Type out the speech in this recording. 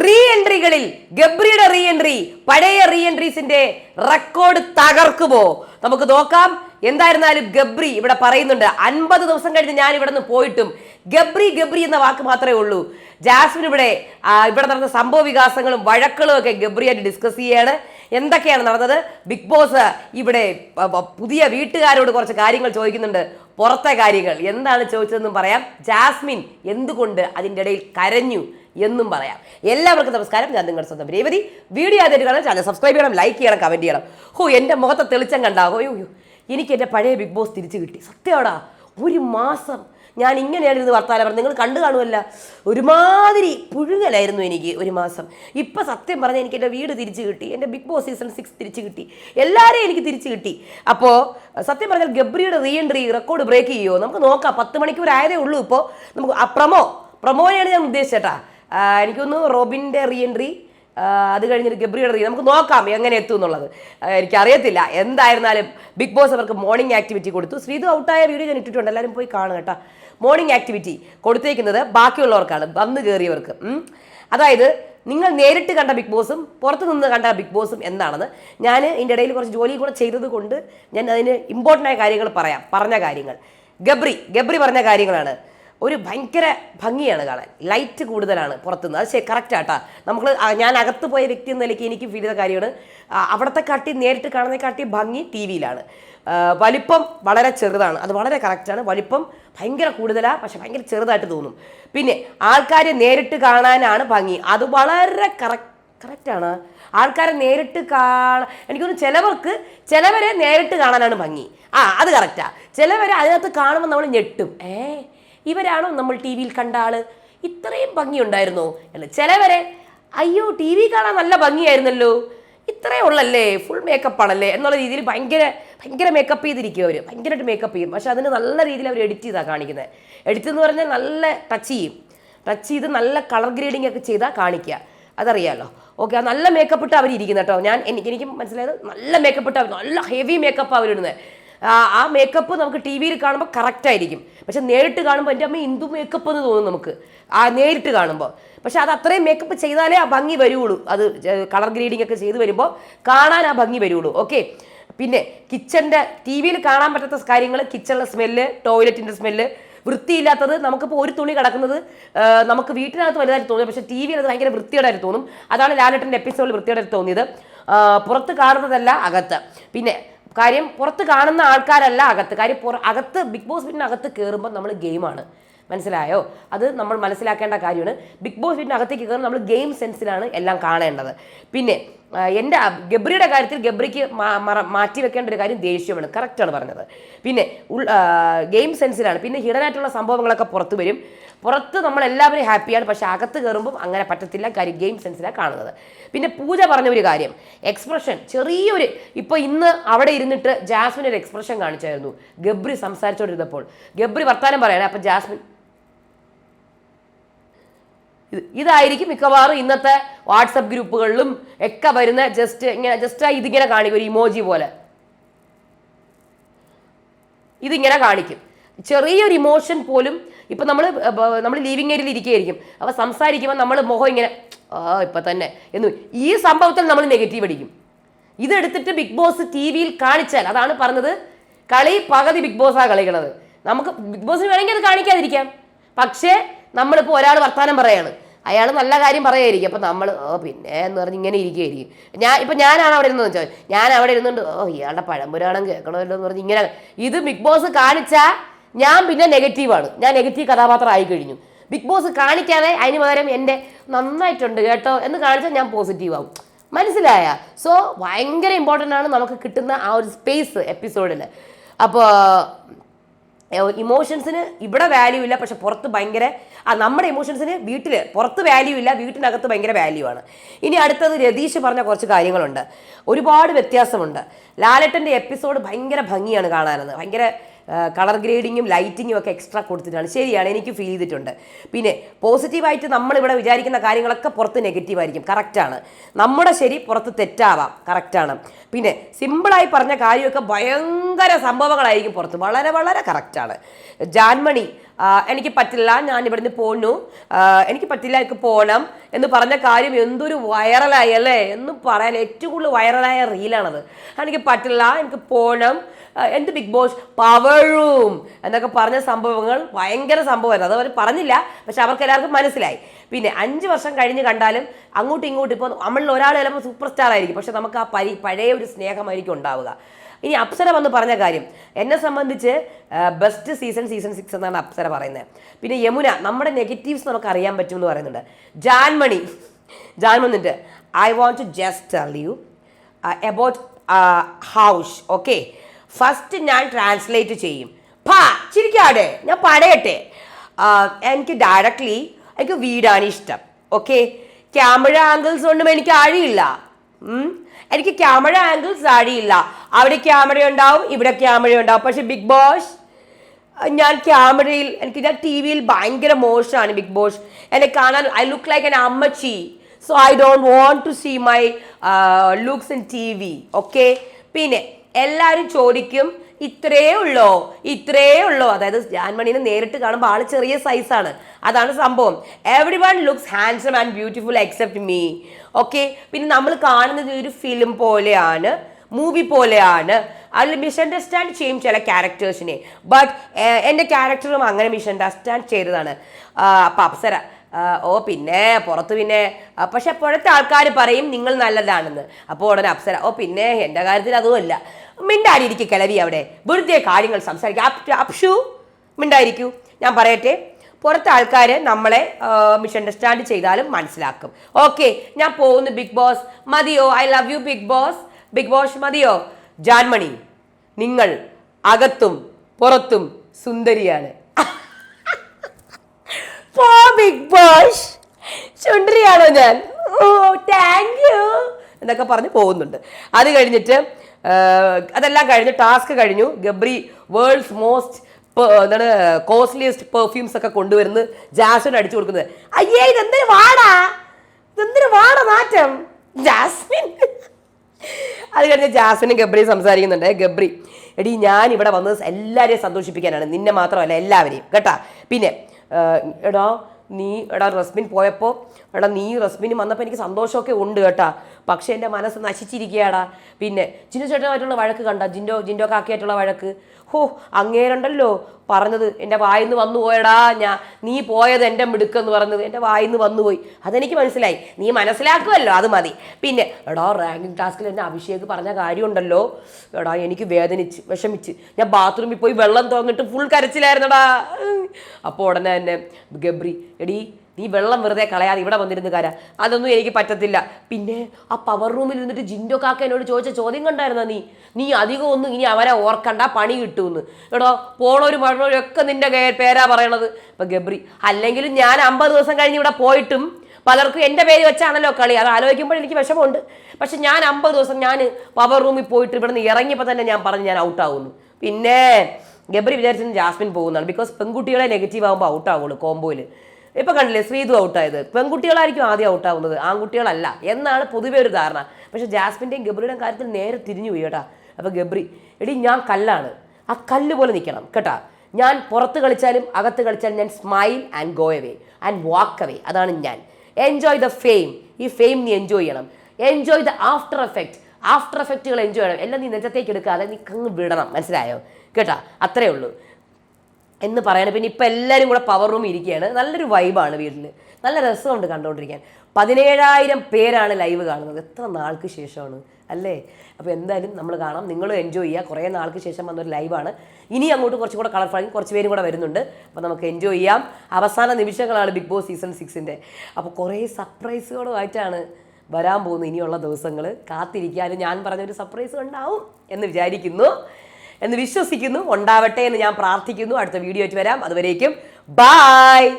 Re എൻട്രികളിൽ ഗബ്രിയുടെ re entry പഴയ റീ എൻട്രീസിന്റെ റെക്കോർഡ് തകർക്കുമോ? നമുക്ക് നോക്കാം. എന്തായിരുന്നാലും ഗബ്രി ഇവിടെ പറയുന്നുണ്ട് അൻപത് ദിവസം കഴിഞ്ഞ് ഞാൻ ഇവിടെ നിന്ന് പോയിട്ടും ഗബ്രി ഗബ്രി എന്ന വാക്ക് മാത്രമേ ഉള്ളൂ. ജാസ്മിൻ ഇവിടെ ഇവിടെ നടന്ന സംഭവ വികാസങ്ങളും വഴക്കുകളും ഒക്കെ ഗബ്രിയായിട്ട് ഡിസ്കസ് ചെയ്യാണ്. എന്തൊക്കെയാണ് നടന്നത്? ബിഗ് ബോസ് ഇവിടെ പുതിയ വീട്ടുകാരോട് കുറച്ച് കാര്യങ്ങൾ ചോദിക്കുന്നുണ്ട്. പുറത്തെ കാര്യങ്ങൾ. എന്താണ് ചോദിച്ചതെന്നും പറയാം. ജാസ്മിൻ എന്തുകൊണ്ട് അതിന്റെ ഇടയിൽ കരഞ്ഞു? എന്നും പറയാം. എല്ലാവർക്കും നമസ്കാരം. ഞാൻ നിങ്ങളുടെ സ്വന്തം രേവതി. വീഡിയോ ആദ്യമായിട്ട് കാണാൻ ചാനൽ സബ്സ്ക്രൈബ് ചെയ്യണം ലൈക്ക് ചെയ്യണം കമന്റ് ചെയ്യണം. ഹോ എന്റെ മുഖത്തെ തെളിച്ചം കണ്ടാകോ അയ്യോ എനിക്ക് എന്റെ പഴയ ബിഗ് ബോസ് തിരിച്ചു കിട്ടി. സത്യമാടാ ഒരു മാസം ഞാൻ ഇങ്ങനെയാണ് ഇരുന്ന് വർത്താനം പറഞ്ഞത്. നിങ്ങൾ കണ്ടു കാണുമല്ല. ഒരുമാതിരി പുഴുങ്ങലായിരുന്നു എനിക്ക് ഒരു മാസം. ഇപ്പം സത്യം പറഞ്ഞാൽ എനിക്ക് എന്റെ വീട് തിരിച്ചു കിട്ടി. എന്റെ ബിഗ് ബോസ് സീസൺ സിക്സ് തിരിച്ചു കിട്ടി. എല്ലാവരെയും എനിക്ക് തിരിച്ചു കിട്ടി. അപ്പോൾ സത്യം പറഞ്ഞാൽ ഗബ്രിയുടെ റീ എൻട്രി റെക്കോർഡ് ബ്രേക്ക് ചെയ്യുമോ നമുക്ക് നോക്കാം. പത്ത് മണിക്കൂർ ആയതേ ഉള്ളൂ ഇപ്പോൾ നമുക്ക് ആ പ്രമോ പ്രമോയാണ് ഞാൻ ഉദ്ദേശിച്ചേട്ടാ എനിക്കൊന്ന് റോബിന്റെ റീ എൻട്രി അത് കഴിഞ്ഞിട്ട് ഗബ്രിയുടെ റീ നമുക്ക് നോക്കാം എങ്ങനെ എത്തും എന്നുള്ളത്. എനിക്കറിയത്തില്ല. എന്തായിരുന്നാലും ബിഗ് ബോസ് അവർക്ക് മോർണിംഗ് ആക്ടിവിറ്റി കൊടുത്തു. ശ്രീതു ഔട്ടായ വീഡിയോ ഞാൻ ഇട്ടിട്ടുണ്ട്. എല്ലാവരും പോയി കാണുക കേട്ടോ. മോർണിംഗ് ആക്ടിവിറ്റി കൊടുത്തേക്കുന്നത് ബാക്കിയുള്ളവർക്കാണ് വന്ന് കയറിയവർക്ക് അതായത് നിങ്ങൾ നേരിട്ട് കണ്ട ബിഗ് ബോസും പുറത്ത് നിന്ന് കണ്ട ബിഗ് ബോസും എന്താണെന്ന് ഞാൻ ഇതിന്റെ ഇടയിൽ കുറച്ച് ജോലിയും കൂടെ ചെയ്തത് കൊണ്ട് ഞാൻ അതിന് ഇമ്പോർട്ടന്റ് ആയ കാര്യങ്ങൾ പറയാം. പറഞ്ഞ കാര്യങ്ങൾ. ഗബ്രി ഗബ്രി പറഞ്ഞ കാര്യങ്ങളാണ്. ഒരു ഭയങ്കര ഭംഗിയാണ് കാണാൻ. ലൈറ്റ് കൂടുതലാണ് പുറത്തുനിന്ന്. അത് ശരി കറക്റ്റ് ആട്ടാ. നമ്മൾ ഞാൻ അകത്ത് പോയ വ്യക്തി എന്ന നിലയ്ക്ക് എനിക്ക് ഫീൽ ചെയ്ത കാര്യമാണ്. അവിടുത്തെ കാട്ടി നേരിട്ട് കാണുന്ന കാട്ടി ഭംഗി ടി വിയിലാണ് വലിപ്പം വളരെ ചെറുതാണ്. അത് വളരെ കറക്റ്റാണ് വലിപ്പം ഭയങ്കര കൂടുതലാണ് പക്ഷെ ഭയങ്കര ചെറുതായിട്ട് തോന്നും. പിന്നെ ആൾക്കാരെ നേരിട്ട് കാണാനാണ് ഭംഗി. അത് വളരെ കറക്റ്റ് കറക്റ്റാണ് ആൾക്കാരെ നേരിട്ട് കാണാൻ എനിക്ക് തോന്നുന്നു ചിലവർക്ക് ചിലവരെ നേരിട്ട് കാണാനാണ് ഭംഗി. ആ അത് കറക്റ്റാണ് ചിലവരെ അതിനകത്ത് കാണുമ്പോൾ നമ്മൾ ഞെട്ടും. ഏ ഇവരാണോ നമ്മൾ ടി വിയിൽ കണ്ട ആൾ? ഇത്രയും ഭംഗിയുണ്ടായിരുന്നോ? അല്ല ചിലവരെ അയ്യോ ടി വി കാണാൻ നല്ല ഭംഗിയായിരുന്നല്ലോ. ഇത്രയേ ഉള്ളല്ലേ ഫുൾ മേക്കപ്പ് ആണല്ലേ? എന്നുള്ള രീതിയിൽ ഭയങ്കര ഭയങ്കര മേക്കപ്പ് ചെയ്തിരിക്കും അവർ ഭയങ്കരമായിട്ട് മേക്കപ്പ് ചെയ്യും. പക്ഷെ അതിന് നല്ല രീതിയിൽ അവർ എഡിറ്റ് ചെയ്താണ് കാണിക്കുന്നത് എഡിറ്റ് എന്ന് പറഞ്ഞാൽ നല്ല ടച്ച് ചെയ്യും. ടച്ച് ചെയ്ത് നല്ല കളർ ഗ്രേഡിംഗ് ഒക്കെ ചെയ്താൽ കാണിക്കുക. അതറിയാലോ. ഓക്കെ നല്ല മേക്കപ്പ് ഇട്ട് അവരിയ്ക്കുന്നത് കേട്ടോ. ഞാൻ എനിക്ക് എനിക്ക് മനസ്സിലായത് നല്ല മേക്കപ്പ് ഇട്ട് അവർ നല്ല ഹെവി മേക്കപ്പ് അവരിടുന്നത് ആ മേക്കപ്പ് നമുക്ക് ടി വിയിൽ കാണുമ്പോൾ കറക്റ്റ് ആയിരിക്കും. പക്ഷെ നേരിട്ട് കാണുമ്പോൾ എന്റെ അമ്മ ഇന്ദു മേക്കപ്പ് എന്ന് തോന്നും നമുക്ക്? ആ നേരിട്ട് കാണുമ്പോൾ പക്ഷെ അത് അത്രയും മേക്കപ്പ് ചെയ്താലേ ആ ഭംഗി വരുള്ളൂ അത് കളർ ഗ്രീഡിംഗ് ഒക്കെ ചെയ്ത് വരുമ്പോൾ കാണാൻ ആ ഭംഗി വരുള്ളൂ ഓക്കെ പിന്നെ കിച്ചന്റെ ടി വിയിൽ കാണാൻ പറ്റാത്ത കാര്യങ്ങൾ കിച്ചണിലെ സ്മെല്ല് ടോയ്ലറ്റിന്റെ സ്മെല്ല് വൃത്തിയില്ലാത്തത് നമുക്കിപ്പോൾ ഒരു തുണി കിടക്കുന്നത് നമുക്ക് വീട്ടിനകത്ത് വലുതായിട്ട് തോന്നും പക്ഷേ ടി വിയിൽ അത് ഭയങ്കര വൃത്തിയോടായിട്ട് തോന്നും. അതാണ് ലാലേട്ടന്റെ എപ്പിസോഡിൽ വൃത്തിയോടായിട്ട് തോന്നിയത്. പുറത്ത് കാണുന്നതല്ല അകത്ത്. പിന്നെ കാര്യം പുറത്ത് കാണുന്ന ആൾക്കാരല്ല അകത്ത്. കാര്യം അകത്ത് ബിഗ് ബോസ് വീടിന് അകത്ത് കയറുമ്പോൾ നമ്മൾ ഗെയിമാണ്. മനസ്സിലായോ? അത് നമ്മൾ മനസ്സിലാക്കേണ്ട കാര്യമാണ്. ബിഗ് ബോസ് വീടിന് അകത്തേക്ക് കയറുമ്പോൾ നമ്മൾ ഗെയിം സെൻസിലാണ് എല്ലാം കാണേണ്ടത്. പിന്നെ എന്റെ ഗബ്രിയുടെ കാര്യത്തിൽ ഗബ്രിക്ക് മാറ്റി വെക്കേണ്ട ഒരു കാര്യം ദേഷ്യമാണ്. കറക്റ്റാണ് പറഞ്ഞത്. പിന്നെ ഗെയിം സെൻസിലാണ് പിന്നെ ഹിഡനായിട്ടുള്ള സംഭവങ്ങളൊക്കെ പുറത്ത് വരും. പുറത്ത് നമ്മളെല്ലാവരും ഹാപ്പിയാണ് പക്ഷെ അകത്ത് കയറുമ്പോൾ അങ്ങനെ പറ്റത്തില്ല കാര്യം ഗെയിം സെൻസിലാണ് കാണുന്നത്. പിന്നെ പൂജ പറഞ്ഞ ഒരു കാര്യം. എക്സ്പ്രഷൻ ചെറിയൊരു ഇപ്പോൾ ഇന്ന് അവിടെ ഇരുന്നിട്ട് ജാസ്മിൻ ഒരു എക്സ്പ്രഷൻ കാണിച്ചായിരുന്നു. ഗബ്രി സംസാരിച്ചുകൊണ്ടിരുന്നപ്പോൾ ഗബ്രി വർത്താനം പറയണേ. അപ്പം ജാസ്മിൻ ഇത് ഇതായിരിക്കും മിക്കവാറും ഇന്നത്തെ വാട്സപ്പ് ഗ്രൂപ്പുകളിലും ഒക്കെ വരുന്ന ജസ്റ്റ് ഇങ്ങനെ ജസ്റ്റ് ഇതിങ്ങനെ കാണിക്കും ഒരു ഇമോജി പോലെ. ഇതിങ്ങനെ കാണിക്കും. ചെറിയൊരു ഇമോഷൻ പോലും ഇപ്പം നമ്മൾ നമ്മൾ ലീവിങ് ഏരിയയിൽ ഇരിക്കുകയായിരിക്കും. അപ്പോൾ സംസാരിക്കുമ്പോൾ നമ്മൾ മുഖം ഇങ്ങനെ ആ ഇപ്പം തന്നെ എന്ന് ഈ സംഭവത്തിൽ നമ്മൾ നെഗറ്റീവ് അടിക്കും. ഇതെടുത്തിട്ട് ബിഗ് ബോസ് ടി വിയിൽ കാണിച്ചാൽ അതാണ് പറഞ്ഞത് കളി പകുതി ബിഗ് ബോസാണ് കളിക്കണത് നമുക്ക് ബിഗ് ബോസിന് വേണമെങ്കിൽ അത് കാണിക്കാതിരിക്കാം. പക്ഷേ നമ്മളിപ്പോൾ ഒരാൾ വർത്തമാനം പറയാണ്. അയാൾ നല്ല കാര്യം പറയായിരിക്കും. അപ്പം നമ്മൾ ഓ പിന്നെ എന്ന് പറഞ്ഞ് ഇങ്ങനെ ഇരിക്കുകയായിരിക്കും. ഞാൻ ഇപ്പം ഞാനാണ് അവിടെ ഇരുന്നത് വെച്ചാൽ ഞാൻ അവിടെ ഇരുന്നുണ്ട് ഓ ഇയാളുടെ പഴംപുരാണം കേൾക്കണമല്ലോ എന്ന് പറഞ്ഞ് ഇങ്ങനെ ഇത് ബിഗ് ബോസ് കാണിച്ചാൽ ഞാൻ പിന്നെ നെഗറ്റീവാണ് ഞാൻ നെഗറ്റീവ് കഥാപാത്രം ആയി കഴിഞ്ഞു. ബിഗ് ബോസ് കാണിക്കാതെ അതിന് പകരം എന്റെ നന്നായിട്ടുണ്ട് കേട്ടോ എന്ന് കാണിച്ചാൽ ഞാൻ പോസിറ്റീവ് ആവും. മനസ്സിലായ? സോ ഭയങ്കര ഇമ്പോർട്ടന്റ് ആണ് നമുക്ക് കിട്ടുന്ന ആ ഒരു സ്പേസ് എപ്പിസോഡിൽ അപ്പോൾ ഇമോഷൻസിന് ഇവിടെ വാല്യൂ ഇല്ല പക്ഷെ പുറത്ത് ഭയങ്കര ആ നമ്മുടെ ഇമോഷൻസിന് വീട്ടിൽ പുറത്ത് വാല്യൂ ഇല്ല വീട്ടിനകത്ത് ഭയങ്കര വാല്യൂ ആണ്. ഇനി അടുത്തത് രതീഷ് പറഞ്ഞ കുറച്ച് കാര്യങ്ങളുണ്ട്. ഒരുപാട് വ്യത്യാസമുണ്ട്. ലാലട്ടന്റെ എപ്പിസോഡ് ഭയങ്കര ഭംഗിയാണ് കാണാനെന്ന്. ഭയങ്കര കളർ ഗ്രേഡിങ്ങും ലൈറ്റിങ്ങും ഒക്കെ എക്സ്ട്രാ കൊടുത്തിട്ടാണ്. ശരിയാണ് എനിക്ക് ഫീൽ ചെയ്തിട്ടുണ്ട്. പിന്നെ പോസിറ്റീവായിട്ട് നമ്മളിവിടെ വിചാരിക്കുന്ന കാര്യങ്ങളൊക്കെ പുറത്ത് നെഗറ്റീവായിരിക്കും കറക്റ്റാണ് നമ്മുടെ ശരി പുറത്ത് തെറ്റാവാം. കറക്റ്റാണ് പിന്നെ സിമ്പിളായി പറഞ്ഞ കാര്യമൊക്കെ ഭയങ്കര സംഭവങ്ങളായിരിക്കും പുറത്ത്. വളരെ വളരെ കറക്റ്റാണ് ജാൻമണി എനിക്ക് പറ്റില്ല ഞാൻ ഇവിടുന്ന് പോണു എനിക്ക് പറ്റില്ല എനിക്ക് പോകണം എന്ന് പറഞ്ഞ കാര്യം എന്തൊരു വൈറലായി അല്ലേ? എന്ന് പറയാൻ ഏറ്റവും കൂടുതൽ വൈറലായ റീലാണത് എനിക്ക് പറ്റില്ല എനിക്ക് പോകണം എന്ത് ബിഗ് ബോസ് പവഴും എന്നൊക്കെ പറഞ്ഞ സംഭവങ്ങൾ ഭയങ്കര സംഭവമായിരുന്നു. അത് അവർ പറഞ്ഞില്ല പക്ഷെ അവർക്ക് എല്ലാവർക്കും മനസ്സിലായി. പിന്നെ അഞ്ച് വർഷം കഴിഞ്ഞ് കണ്ടാലും അങ്ങോട്ടും ഇങ്ങോട്ടും ഇപ്പോൾ നമ്മളിൽ ഒരാൾ ചിലപ്പോൾ സൂപ്പർ സ്റ്റാർ ആയിരിക്കും. പക്ഷെ നമുക്ക് ആ പരി പഴയ ഒരു സ്നേഹമായിരിക്കും ഉണ്ടാവുക. ഇനി അപ്സര വന്ന് പറഞ്ഞ കാര്യം. എന്നെ സംബന്ധിച്ച് ബെസ്റ്റ് സീസൺ സീസൺ സിക്സ് എന്നാണ് അപ്സര പറയുന്നത്. പിന്നെ യമുന നമ്മുടെ നെഗറ്റീവ്സ് നമുക്ക് അറിയാൻ പറ്റുമെന്ന് പറയുന്നുണ്ട്. Jaanmoni ജാൻമണിട്ട് I want to just tell you about house okay first ഞാൻ ട്രാൻസ്ലേറ്റ് ചെയ്യും. പാ ചിരിക്കാടെ ഞാൻ പടയട്ടെ ആ, എനിക്ക് ഡയറക്ട്ലി എനിക്ക് വീടാണ് ഇഷ്ടം ഓക്കെ ക്യാമറ ആംഗിൾസ് ഒന്നും എനിക്ക് ആഴിയില്ല എനിക്ക് ക്യാമറ ആംഗിൾസ് ആഴിയില്ല അവിടെ ക്യാമറ ഉണ്ടാവും ഇവിടെ ക്യാമറ ഉണ്ടാവും. പക്ഷെ ബിഗ് ബോസ് ഞാൻ ക്യാമറയിൽ എനിക്ക് ഞാൻ ടി വിയിൽ ഭയങ്കര മോശമാണ് ബിഗ് ബോസ് എന്നെ കാണാൻ ഐ ലുക്ക് ലൈക്ക് എൻ അമ്മച്ചി. So I don't want to see my looks in T V okay പിന്നെ എല്ലാവരും ചോദിക്കും ഇത്രേ ഉള്ളോ? ഇത്രേ ഉള്ളോ? അതായത് ജാൻമണിനെ നേരിട്ട് കാണുമ്പോൾ ആൾ ചെറിയ സൈസാണ് അതാണ് സംഭവം. Everyone looks handsome and beautiful except me okay പിന്നെ നമ്മൾ കാണുന്നത് ഒരു ഫിലിം പോലെയാണ് മൂവി പോലെയാണ്. അതിൽ മിസ്അണ്ടർസ്റ്റാൻഡ് ചെയ്യും ചില ക്യാരക്ടേഴ്സിനെ ബട്ട് എന്റെ ക്യാരക്ടറും അങ്ങനെ മിസ്അണ്ടർസ്റ്റാൻഡ് ചെയ്തതാണ്. അപ്പം അപ്സര. ഓ പിന്നെ പുറത്ത് പിന്നെ പക്ഷെ പുറത്തെ ആൾക്കാർ പറയും നിങ്ങൾ നല്ലതാണെന്ന്. അപ്പോൾ ഉടനെ അപ്സര ഓ പിന്നെ എന്റെ കാര്യത്തിൽ അതുമല്ല. മിണ്ടായിരിക്കും കിളവി അവിടെ. വെറുതെ കാര്യങ്ങൾ സംസാരിക്കുക അപ്ഷു മിണ്ടായിരിക്കൂ ഞാൻ പറയട്ടെ പുറത്തെ ആൾക്കാർ നമ്മളെ മിസ്അണ്ടർസ്റ്റാൻഡ് ചെയ്താലും മനസ്സിലാക്കും. ഓക്കെ ഞാൻ പോകുന്നു ബിഗ് ബോസ്. മതിയോ? I love you Bigg Boss. Bigg Boss മതിയോ? ജാൻമണി നിങ്ങൾ അകത്തും പുറത്തും സുന്ദരിയാണ്. ബിഗ് ബോസ് ചുണ്ടരിയാണോ ഞാൻ? ഓ താങ്ക് യു എന്നൊക്കെ പറഞ്ഞ് പോകുന്നുണ്ട്. അത് കഴിഞ്ഞിട്ട് അതെല്ലാം കഴിഞ്ഞ് ടാസ്ക് കഴിഞ്ഞു. ഗബ്രി വേൾഡ്സ് മോസ്റ്റ് എന്താണ് കോസ്റ്റ്ലിയസ്റ്റ് പെർഫ്യൂംസ് ഒക്കെ കൊണ്ടുവരുന്ന ജാസ്മിൻ അടിച്ചു കൊടുക്കുന്നത്. അയ്യേ ഇതെന്തൊരു വാടാ? ഇതെന്തൊരു വാട നാറ്റം? ജാസ്മിൻ. അത് കഴിഞ്ഞ് ജാസ്മിനും ഗബ്രിയും സംസാരിക്കുന്നുണ്ട്. ഗബ്രി എടി ഞാൻ ഇവിടെ വന്നത് എല്ലാവരെയും സന്തോഷിപ്പിക്കാനാണ്. നിന്നെ മാത്രമല്ല എല്ലാവരെയും. കേട്ടാ? പിന്നെ എടാ നീ എടാ റസ്മിൻ പോയപ്പോൾ എടാ നീ റസ്മിൻ വന്നപ്പോൾ എനിക്ക് സന്തോഷമൊക്കെ ഉണ്ട് കേട്ടാ. പക്ഷേ എന്റെ മനസ്സ് നശിച്ചിരിക്കുകയാടാ. പിന്നെ ജിൻഡോ ചേട്ടനുമായിട്ടുള്ള വഴക്ക് കണ്ട? ജിൻഡോ ജിൻഡോ കാക്കിയായിട്ടുള്ള വഴക്ക്. ഹോ അങ്ങേരുണ്ടല്ലോ പറഞ്ഞത്. എന്റെ വായിൽ നിന്ന് വന്നു പോയടാ ഞാൻ നീ പോയത് എന്റെ മിടുക്കെന്ന് പറഞ്ഞത്. എന്റെ വായിൽ നിന്ന് വന്നുപോയി അതെനിക്ക് മനസ്സിലായി. നീ മനസ്സിലാക്കുമല്ലോ അത് മതി. പിന്നെ എടാ റാങ്കിങ് ടാസ്കിൽ എന്നെ അഭിഷേക് പറഞ്ഞ കാര്യമുണ്ടല്ലോ. എടാ എനിക്ക് വേദനിച്ച് വിഷമിച്ച്. ഞാൻ ബാത്റൂമിൽ പോയി വെള്ളം തോന്നിട്ട് ഫുൾ കരച്ചിലായിരുന്നടാ. അപ്പോൾ ഉടനെ തന്നെ ഗബ്രി എടി നീ വെള്ളം വെറുതെ കളയാതെ ഇവിടെ വന്നിരുന്ന് കാര. അതൊന്നും എനിക്ക് പറ്റത്തില്ല. പിന്നെ ആ പവർ റൂമിൽ ഇരുന്നിട്ട് ജിൻഡോ കാക്ക എന്നോട് ചോദിച്ച ചോദ്യം കണ്ടായിരുന്നോ നീ? നീ അധികം ഒന്നും ഇനി അവരെ ഓർക്കണ്ട പണി കിട്ടുമെന്ന്. എടോ പോണൊരു മഴയൊരു ഒക്കെ നിന്റെ പേരാ പറയണത്. ഇപ്പൊ ഗബ്രി അല്ലെങ്കിലും ഞാൻ അമ്പത് ദിവസം കഴിഞ്ഞ് ഇവിടെ പോയിട്ടും പലർക്കും എന്റെ പേര് വെച്ചാണല്ലോ കളി. അത് ആലോചിക്കുമ്പോൾ എനിക്ക് വിഷമമുണ്ട്. പക്ഷെ ഞാൻ അമ്പത് ദിവസം ഞാൻ പവർ റൂമിൽ പോയിട്ട് ഇവിടെ നിന്ന് ഇറങ്ങിയപ്പോൾ തന്നെ ഞാൻ പറഞ്ഞ് ഞാൻ ഔട്ട് ഔട്ടാവുന്നു പിന്നെ ഗബ്രി വിചാരിച്ചു ജാസ്മിൻ പോകുന്നതാണ്. ബിക്കോസ് പെൺകുട്ടികളെ നെഗറ്റീവ് ആകുമ്പോൾ ഔട്ടാവുള്ളൂ കോംബോയിൽ ഇപ്പൊ കണ്ടില്ലേ ശ്രീതു ഔട്ടായത്? പെൺകുട്ടികളായിരിക്കും ആദ്യം ഔട്ടാവുന്നത്. ആൺകുട്ടികളല്ല. എന്നാണ് പൊതുവെ ഒരു ധാരണ. പക്ഷെ ജാസ്മിന്റെയും ഗബ്രിയുടെയും കാര്യത്തിൽ നേരെ തിരിഞ്ഞു പോയി കേട്ടാ. അപ്പൊ ഗബ്രി എടി ഞാൻ കല്ലാണ്. ആ കല്ല് പോലെ നിൽക്കണം കേട്ടാ. ഞാൻ പുറത്ത് കളിച്ചാലും അകത്ത് കളിച്ചാലും ഞാൻ smile and go away and walk away അതാണ് ഞാൻ. എൻജോയ് ദ ഫെയിം ഈ ഫെയിം നീ എൻജോയ് ചെയ്യണം. Enjoy the after effect after എഫക്റ്റുകൾ enjoy ചെയ്യണം. എല്ലാം നീ നെഞ്ചത്തേക്ക് എടുക്കാതെ നീ വിടണം. മനസ്സിലായോ? കേട്ടാ? അത്രേ ഉള്ളൂ. എന്ന് പറയാൻ പിന്നെ ഇപ്പം എല്ലാവരും കൂടെ പവർ റൂം ഇരിക്കുകയാണ്. നല്ലൊരു വൈബാണ് വീട്ടിൽ നല്ല രസമുണ്ട് കണ്ടുകൊണ്ടിരിക്കാൻ പതിനേഴായിരം പേരാണ് ലൈവ് കാണുന്നത്. എത്ര നാൾക്ക് ശേഷമാണ്? അല്ലേ? അപ്പോൾ എന്തായാലും നമ്മൾ കാണാം. നിങ്ങളും എൻജോയ് ചെയ്യുക. കുറേ നാൾക്ക് ശേഷം വന്നൊരു ലൈവാണ് ഇനി അങ്ങോട്ട് കുറച്ചും കൂടെ കളർഫുൾ കുറച്ച് പേരും കൂടെ വരുന്നുണ്ട്. അപ്പോൾ നമുക്ക് എൻജോയ് ചെയ്യാം. അവസാന നിമിഷങ്ങളാണ് ബിഗ് ബോസ് സീസൺ സിക്സിന്റെ അപ്പോൾ കുറേ സർപ്രൈസുകളുമായിട്ടാണ് വരാൻ പോകുന്നത് ഇനിയുള്ള ദിവസങ്ങൾ കാത്തിരിക്കാനും ഞാൻ പറഞ്ഞൊരു സർപ്രൈസ് ഉണ്ടാവും എന്ന് വിചാരിക്കുന്നു. എന്ന് വിശ്വസിക്കുന്നു. ഉണ്ടാവട്ടെ എന്ന് ഞാൻ പ്രാർത്ഥിക്കുന്നു. അടുത്ത വീഡിയോ ആയിട്ട് വരാം. അതുവരേക്കും. ബായ്